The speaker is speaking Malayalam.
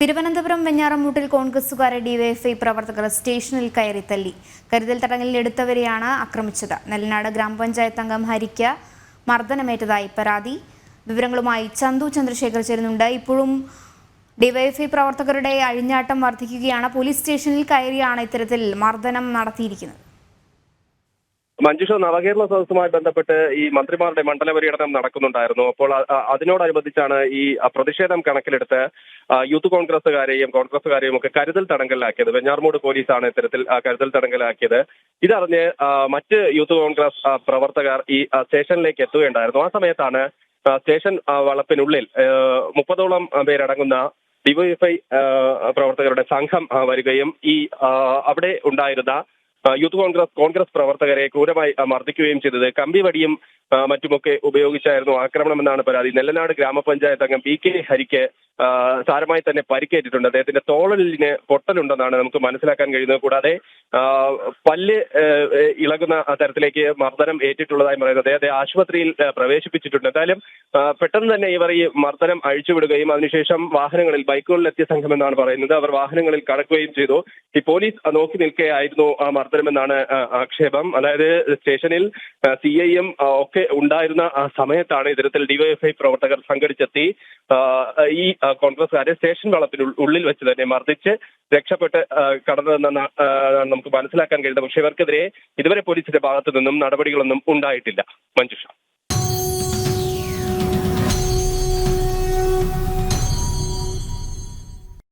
തിരുവനന്തപുരം വെഞ്ഞാറമൂട്ടിൽ കോൺഗ്രസുകാരെ ഡിവൈഎഫ്ഐ പ്രവർത്തകർ സ്റ്റേഷനിൽ കയറി തല്ലി. കരുതൽ തടങ്കലിൽ എടുത്തവരെയാണ് ആക്രമിച്ചത്. നെല്ലനാട് ഗ്രാമപഞ്ചായത്ത് അംഗം ഹരിക്ക് മർദ്ദനമേറ്റതായി പരാതി. വിവരങ്ങളുമായി ചന്തു ചന്ദ്രശേഖർ ചേരുന്നുണ്ട്. ഇപ്പോഴും ഡിവൈഎഫ്ഐ പ്രവർത്തകരുടെ അഴിഞ്ഞാട്ടം വർദ്ധിക്കുകയാണ്. പോലീസ് സ്റ്റേഷനിൽ കയറിയാണ് ഇത്തരത്തിൽ മർദ്ദനം നടത്തിയിരിക്കുന്നത്. മഞ്ജുഷ നവകേരള സദസ്സുമായി ബന്ധപ്പെട്ട് ഈ മന്ത്രിമാരുടെ മണ്ഡല പര്യടനം നടക്കുന്നുണ്ടായിരുന്നു. അപ്പോൾ അതിനോടനുബന്ധിച്ചാണ് ഈ പ്രതിഷേധം കണക്കിലെടുത്ത് യൂത്ത് കോൺഗ്രസുകാരെയും കോൺഗ്രസുകാരെയും ഒക്കെ കരുതൽ തടങ്കലിലാക്കിയത്. വെഞ്ഞാർമൂട് പോലീസാണ് ഇത്തരത്തിൽ കരുതൽ തടങ്കലിലാക്കിയത്. ഇതറിഞ്ഞ് മറ്റ് യൂത്ത് കോൺഗ്രസ് പ്രവർത്തകർ ഈ സ്റ്റേഷനിലേക്ക് എത്തുകയുണ്ടായിരുന്നു. ആ സമയത്താണ് സ്റ്റേഷൻ വളപ്പിനുള്ളിൽ മുപ്പതോളം പേരടങ്ങുന്ന ഡിവൈഎഫ്ഐ പ്രവർത്തകരുടെ സംഘം വരികയും ഈ അവിടെ ഉണ്ടായിരുന്ന യൂത്ത് കോൺഗ്രസ് കോൺഗ്രസ് പ്രവർത്തകരെ ക്രൂരമായി മർദ്ദിക്കുകയും ചെയ്തത്. കമ്പിവടിയും മറ്റുമൊക്കെ ഉപയോഗിച്ചായിരുന്നു ആക്രമണമെന്നാണ് പരാതി. നെല്ലനാട് ഗ്രാമപഞ്ചായത്ത് അംഗം പി കെ ഹരിക്ക് സാരമായി തന്നെ പരിക്കേറ്റിട്ടുണ്ട്. അദ്ദേഹത്തിന്റെ തോളലിന് പൊട്ടലുണ്ടെന്നാണ് നമുക്ക് മനസ്സിലാക്കാൻ കഴിയുന്നത്. കൂടാതെ പല്ല് ഇളകുന്ന തരത്തിലേക്ക് മർദ്ദനം ഏറ്റിട്ടുള്ളതായി പറയുന്നത് അദ്ദേഹത്തെ ആശുപത്രിയിൽ പ്രവേശിപ്പിച്ചിട്ടുണ്ട്. എന്തായാലും പെട്ടെന്ന് തന്നെ ഇവർ ഈ മർദ്ദനം അഴിച്ചുവിടുകയും അതിനുശേഷം വാഹനങ്ങളിൽ ബൈക്കുകളിലെത്തിയ സംഘം എന്നാണ് പറയുന്നത്. അവർ വാഹനങ്ങളിൽ കടക്കുകയും ചെയ്തു. ഈ പോലീസ് നോക്കി നിൽക്കുകയായിരുന്നു ആ മർദ്ദനമെന്നാണ് ആക്ഷേപം. അതായത് സ്റ്റേഷനിൽ സി ഐയും ഒക്കെ ഉണ്ടായിരുന്ന ആ സമയത്താണ് ഇത്തരത്തിൽ ഡിവൈഎഫ്ഐ പ്രവർത്തകർ സംഘടിച്ചെത്തി ഈ കോൺഗ്രസ്സുകാരെ സ്റ്റേഷൻ വളപ്പിന് ഉള്ളിൽ വെച്ച് തന്നെ മർദ്ദിച്ച് രക്ഷപ്പെട്ട് ആ, കടന്നതെന്നാണ് നമുക്ക് മനസ്സിലാക്കാൻ കഴിയുന്നത്. പക്ഷേ ഇവർക്കെതിരെ ഇതുവരെ പോലീസിന്റെ ഭാഗത്തു നിന്നും നടപടികളൊന്നും ഉണ്ടായിട്ടില്ല. മഞ്ജുഷ.